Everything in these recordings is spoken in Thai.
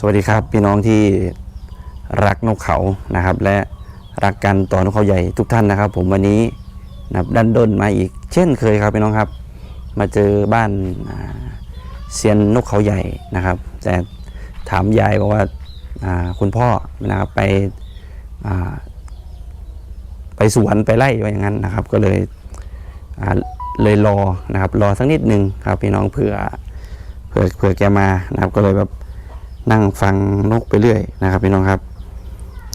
สวัสดีครับพี่น้องที่รักนกเขานะครับ และรักกันต่อนกเขาใหญ่ทุกท่านนะครับ ผมวันนี้นับดันด้นมาอีก เช่นเคยครับพี่น้องครับ มาเจอบ้านเซียนนกเขาใหญ่นะครับ แต่ถามยายบอกว่าาคุณพ่อนะครับไปไปสวนไปไล่ว่าอย่างนั้นนะครับ ก็เลยเลยรอนะครับ รอสักนิดหนึ่งครับพี่น้องเผื่อเผื่อเผื่อแกมานะครับก็เลยแบบ นั่งฟังนกไปเรื่อยนะครับพี่น้องครับ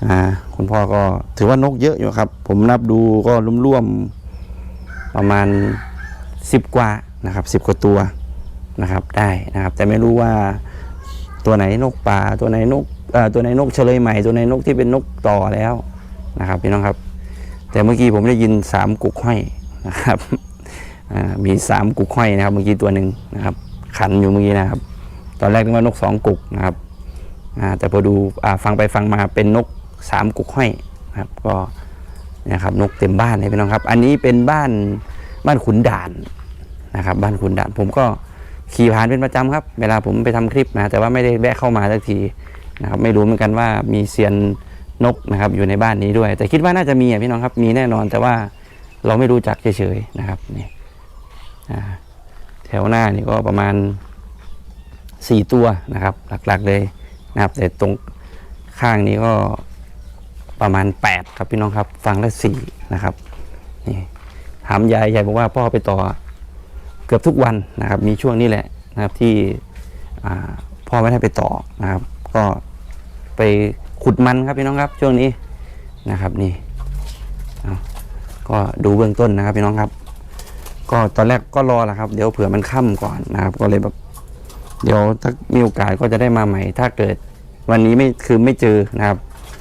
อ่าคุณพ่อก็ถือว่านกเยอะอยู่ครับ ผมนับดูก็ร่วมๆประมาณ10กว่านะครับ10กว่าตัวนะครับได้นะครับ แต่ไม่รู้ว่าตัวไหนนกป่าตัวไหนนกเอ่อตัวไหนนกเฉลยใหม่ตัวไหนนกที่เป็นนกต่อแล้วนะครับพี่น้องครับ แต่เมื่อกี้ผมได้ยินสามกุกห้อยนะครับอ่ามีสามกุกห้อยนะครับ เมื่อกี้ตัวหนึ่งนะครับ ขันอยู่เมื่อกี้นะครับ ตอนแรกนึกว่านกสองกุกนะครับ แต่พอดูอฟังไปฟังมาเป็นนกสามกุกห้อยครับก็นะครับนกเต็มบ้านเลยพี่น้องครับ อันนี้เป็นบ้านบ้านขุนด่านนะครับ บ้านขุนด่านผมก็ขี่ผ่านเป็นประจำครับ เวลาผมไปทำคลิปนะแต่ว่าไม่ได้แวะเข้ามาสักทีนะครับไม่รู้เหมือนกันว่ามีเซียนนกนะครับอยู่ในบ้านนี้ด้วย แต่คิดว่าน่าจะมีอะพี่น้องครับมีแน่นอนแต่ว่าเราไม่รู้จักเฉยๆนะครับนี่แถวหน้านี่ก็ประมาณสี่ตัวนะครับ หลักๆเลย นะครับแต่ตรงข้างนี้ก็ประมาณ 8 ครับพี่น้องครับ ฟังละสี่นะครับนี่ถามยายยายบอกว่าพ่อไปต่อเกือบทุกวันนะครับ มีช่วงนี้แหละนะครับที่พ่อไม่ได้ไปต่อนะครับ ก็ไปขุดมันครับพี่น้องครับช่วงนี้นะครับนี่ก็ดูเบื้องต้นนะครับพี่น้องครับ ก็ตอนแรกก็รอแหละครับ เดี๋ยวเผื่อมันค่ำก่อนนะครับ ก็เลยแบบ เดี๋ยวถ้ามีโอกาสก็จะได้มาใหม่ ถ้าเกิดวันนี้ไม่คือไม่เจอนะครับ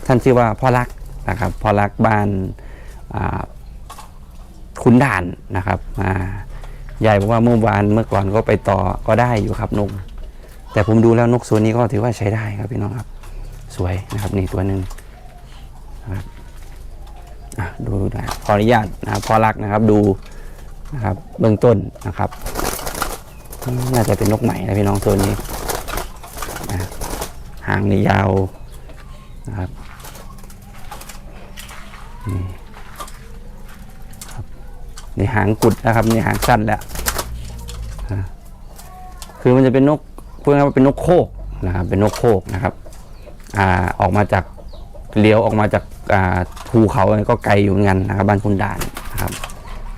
ท่านชื่อว่าพ่อรักนะครับพ่อรักบ้านขุนด่านนะครับอ่ายายบอกว่าเมื่อวานเมื่อก่อนก็ไปต่อก็ได้อยู่ครับนกแต่ผมดูแล้วนกส่วนนี้ก็ถือว่าใช้ได้ครับพี่น้องครับ สวยนะครับนี่ตัวหนึ่งนะครับดูนะขออนุญาตนะครับพ่อรักนะครับดูนะครับเบื้องต้นนะครับ น่าจะเป็นนกใหม่นะพี่น้องตัวนี้หางนี่ยาวนะครับนี่ครับนี่หางกุดนะครับนี่หางสั้นแล้วคือมันจะเป็นนกพูดง่ายว่าเป็นนกโคกนะครับเป็นนกโคกนะครับอ่าออกมาจากเลี้ยวออกมาจากอ่าภูเขาก็ไกลอยู่เหมือนกันนะครับบ้านคุณด่านนะครับ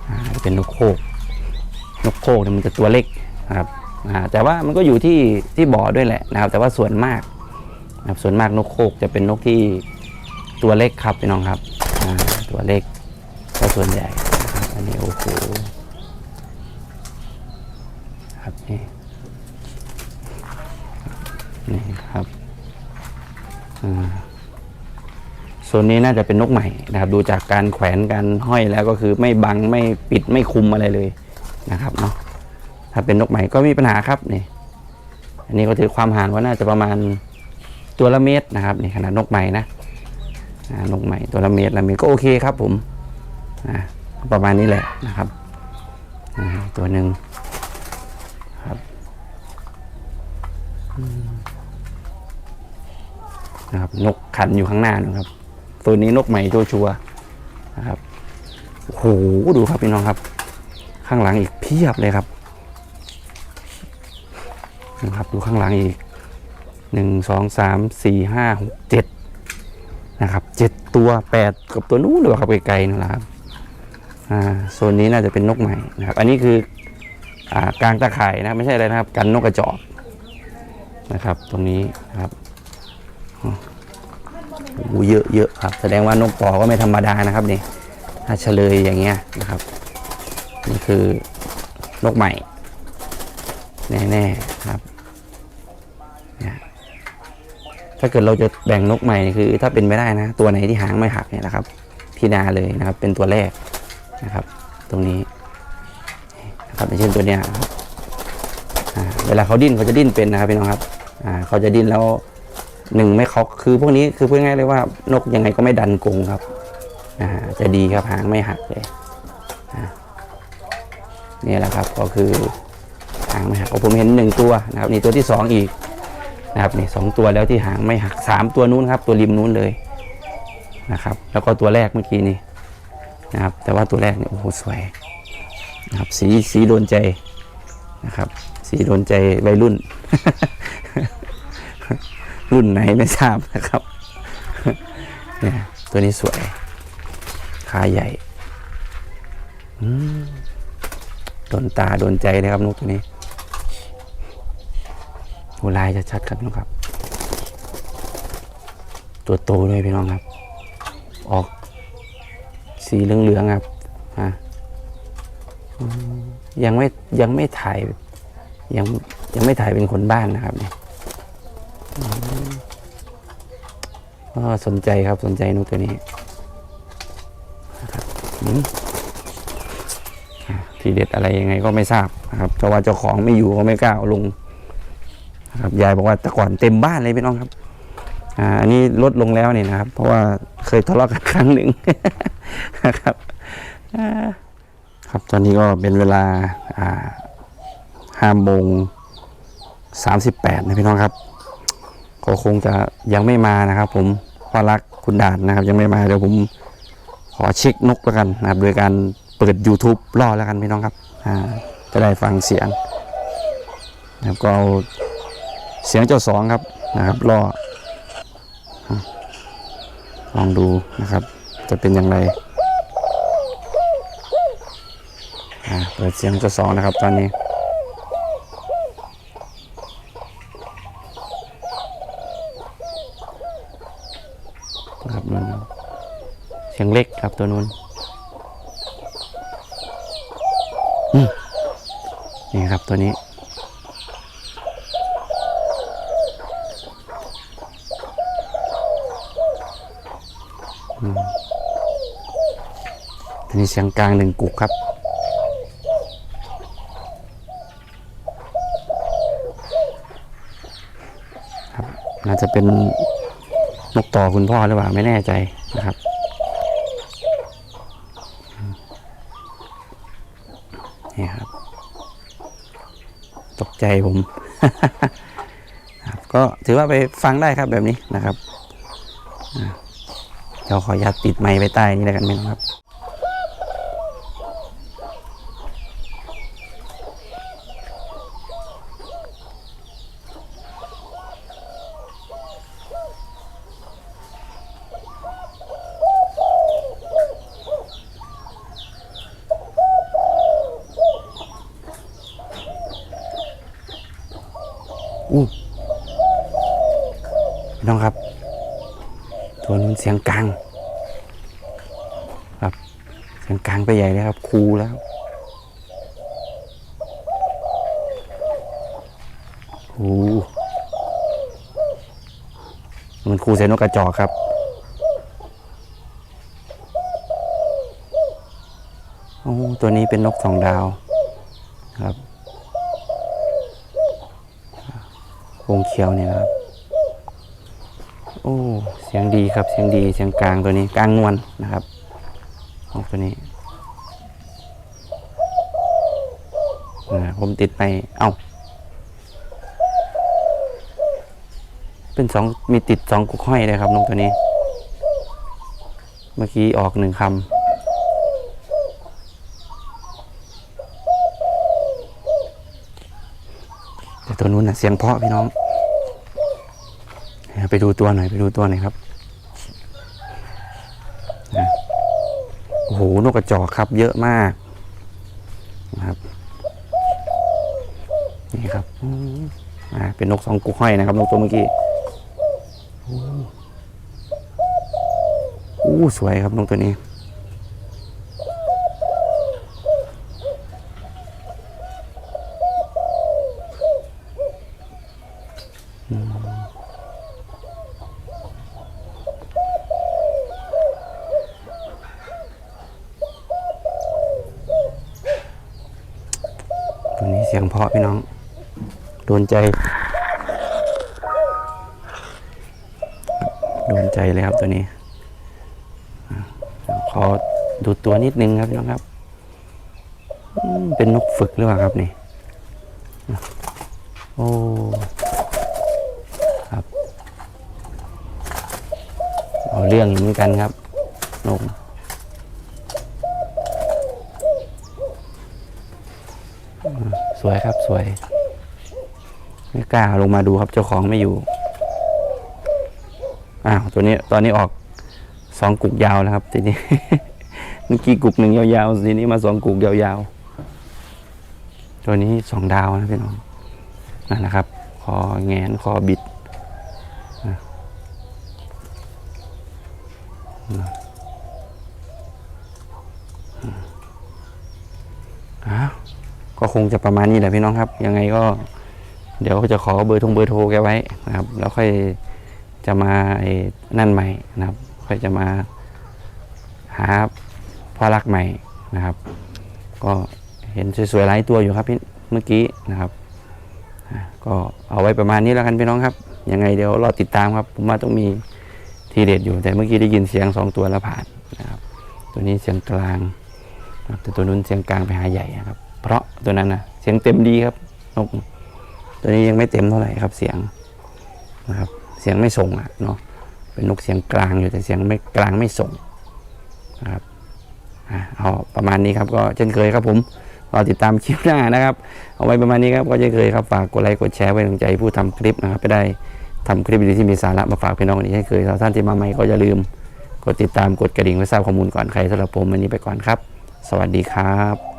อ่าเป็นนกโคกนกโคกเนี่ยมันจะตัวเล็ก นะครับแต่ว่ามันก็อยู่ที่ที่บ่อด้วยแหละนะครับ แต่ว่าส่วนมากนะครับส่วนมากนกโคกจะเป็นนกที่ตัวเล็กครับพี่น้องครับตัวเล็กก็ส่วนใหญ่อันนี้โอ้โหครับนี่นี่ครับอ่าส่วนนี้น่าจะเป็นนกใหม่นะครับ ดูจากการแขวนการห้อยแล้วก็คือไม่บังไม่ปิดไม่คุมอะไรเลยนะครับเนาะ ถ้าเป็นนกใหม่ก็มีปัญหาครับนี่อันนี้ก็ถือความห่างว่าน่าจะประมาณตัวละเมตรนะครับนี่ขนาดนกใหม่นะนกใหม่ตัวละเมตรละเมตรก็โอเคครับผมประมาณนี้แหละนะครับตัวหนึ่งครับนะครับนกขันอยู่ข้างหน้านะครับ ตัวนี้นกใหม่ตัวชัวนะครับโอ้โหดูครับพี่น้องครับ ข้างหลังอีกเพียบเลยครับ นะครับดูข้างหลังอีกหนึ่งสองสามสี่ห้าหกเจ็ดนะครับเจ็ดตัวแปดกับตัวนู้นเลยครับไกลๆนะครับอ่าโซนนี้น่าจะเป็นนกใหม่นะครับ อันนี้คืออ่ากลางตะข่ายนะครับไม่ใช่อะไรนะครับ กันนกกระจอกนะครับ ตรงนี้นะครับโอ้เยอะเยอะครับ แสดงว่านกต่อก็ไม่ธรรมดานะครับนี่ถ้าเฉลยอย่างเงี้ยนะครับนี่คือนกใหม่ แน่ๆครับ นี่ยถ้าเกิดเราจะแบ่งนกใหม่คือ ถ้าเป็นไม่ได้นะ ตัวไหนที่หางไม่หักเนี่ยนะครับ พินาเลยนะครับ เป็นตัวแรกนะครับ ตรงนี้นะครับอย่างเช่นตัวเนี้ยเวลาเขาดิ้นเขาจะดิ้นเป็นนะครับพี่น้องครับเขาจะดิ้นแล้วหนึ่งไม่เขาคือพวกนี้คือพูดง่ายเลยว่านกยังไงก็ไม่ดันกรงครับจะดีครับหางไม่หักเลยนี่แหละครับก็คือหางไม่หักโอ้ผมเห็นหนึ่งตัวนะครับนี่ตัวที่สองอีก นะครับนี่สองตัวแล้วที่หางไม่หักสามตัวนู้นครับ ตัวริมนู้นเลยนะครับ แล้วก็ตัวแรกเมื่อกี้นี่นะครับ แต่ว่าตัวแรกเนี่ยโอ้โหสวยนะครับ สีสีโดนใจนะครับ สีโดนใจวัยรุ่น รุ่นไหนไม่ทราบนะครับเนี่ยตัวนี้สวยขาใหญ่อืมโดนตาโดนใจเลยครับนกตัวนีู้ลายจะชัดครับน้องครับ ตัวโตด้วยพี่น้องครับ ออกสีเหลืองๆครับอะยังไม่ยังไม่ถ่ายยังยังไม่ถ่ายเป็นคนบ้านนะครับเนี่ยอืมก็สนใจครับสนใจนกตัวนี้นะครับทีเด็ดอะไรยังไงก็ไม่ทราบนะครับเพราะว่าเจ้าของไม่อยู่ก็ไม่กล้าเอาลง นะครับยายบอกว่าแต่ก่อนเต็มบ้านเลยพี่น้องครับอ่าอันนี้ลดลงแล้วเนี่ยนะครับ เพราะว่าเคยทะเลาะกันครั้งหนึ่งนะครับครับตอนนี้ก็เป็นเวลาอ่าห้าโมงสามสิบแปดนะพี่น้องครับก็คงจะยังไม่มานะครับ ผมพ่อรักคุณดาดนะครับ ยังไม่มาเดี๋ยวผมขอเช็คนกแล้วกันนะครับ โดยการเปิด YouTube รอแล้วกันพี่น้องครับ อ่า จะได้ฟังเสียงนะครับก็เอา เสียงเจ้าสองครับนะครับรอลองดูนะครับ จะเป็นอย่างไรเปิดเสียงตัวสองนะครับ ตอนนี้ครับนู่นเสียงเล็กครับตัวนู้นนี่ครับตัวนี้ อันนี้เสียงกลางหนึ่งกุกครับ ครับ น่าจะเป็นนกต่อคุณพ่อหรือเปล่าไม่แน่ใจนะครับนี่ครับ ตกใจผมครับก็ถือว่าไปฟังได้ครับแบบนี้นะครับอ่าเดี๋ยวขออนุญาตติดไมค์ไปใต้นี้แล้วกันไหมครับ อู้พี่น้องครับ ตัวนู้นเสียงกลางครับเสียงกลางไปใหญ่เลยครับ คูแล้วครับโอ้มันคูใส่นกกระจอกครับโอ้ตัวนี้เป็นนกสองดาวครับวงเขียวเนี่ยครับ โอ้เสียงดีครับเสียงดีเสียงกลางตัวนี้กลางนวลนะครับของตัวนี้นะผมติดไปเอ้าเป็นสองมีติดสองกุกห้อยเลยครับนกตัวนี้ เมื่อกี้ออกหนึ่งคำแต่ตัวนู้นนะเสียงเพาะพี่น้อง ไปดูตัวหน่อยไปดูตัวหน่อยครับนะโอ้โหนกกระจอกครับ เยอะมากนะครับ นี่ครับอ่าเป็นนกสองกุกห้อยนะครับ นกตัวเมื่อกี้อู้สวยครับนกตัวนี้ สียงเพาะพี่น้องโดนใจโดนใจเลยครับตัวนี้ขอดูตัวนิดนึงครับพี่น้องครับ เป็นนกฝึกหรือเปล่าครับนี่โอ้ครับเอาเรื่องเหมือนกันครับนก วยครับสวย ไม่กล้าลงมาดูครับเจ้าของไม่อยู่ อ้าวตัวนี้ตอนนี้ออกสองกุกยาวแล้วครับ ทีนี้เมื่อกี้กุกหนึ่งยาวๆทีนี้มาสองกุกยาวๆ ตัวนี้สองดาวนะพี่น้องนั่นนะครับคอแงนคอบิดอ้าว ก็คงจะประมาณนี้แหละพี่น้องครับ ยังไงก็เดี๋ยวจะขอเบอร์ทงเบอร์โทรแกไว้นะครับ แล้วค่อยจะมาไอ้นั่นใหม่นะครับ ค่อยจะมาหาพ่อรักใหม่นะครับ ก็เห็นสวยๆหลายตัวอยู่ครับพี่เมื่อกี้นะครับก็เอาไว้ประมาณนี้แล้วกันพี่น้องครับ ยังไงเดี๋ยวรอติดตามครับ ผมว่าต้องมีทีเด็ดอยู่ แต่เมื่อกี้ได้ยินเสียงสองตัวแล้วผ่านนะครับ ตัวนี้เสียงกลางครับแต่ตัวนู้นเสียงกลางไปหาใหญ่นะครับ เพราะตัวนั้นนะเสียงเต็มดีครับนกตัวนี้ยังไม่เต็มเท่าไหร่ครับ เสียงนะครับ เสียงไม่ส่งอะเนาะเป็นนกเสียงกลางอยู่แต่เสียงไม่กลางไม่ส่งนะครับอะเอาประมาณนี้ครับก็เช่นเคยครับผมรอติดตามคลิปหน้านะครับ เอาไว้ประมาณนี้ครับก็เช่นเคยครับฝากกดไลค์กดแชร์ไว้กำลังใจผู้ทำคลิปนะครับไปได้ทำคลิปดีที่มีสาระมาฝากพี่น้องกันอีกเช่นเคยสำหรับท่านที่มาใหม่ก็อย่าลืมกดติดตามกดกระดิ่งไว้ทราบข้อมูลก่อนใครสำหรับผมวันนี้ไปก่อนครับ สวัสดีครับ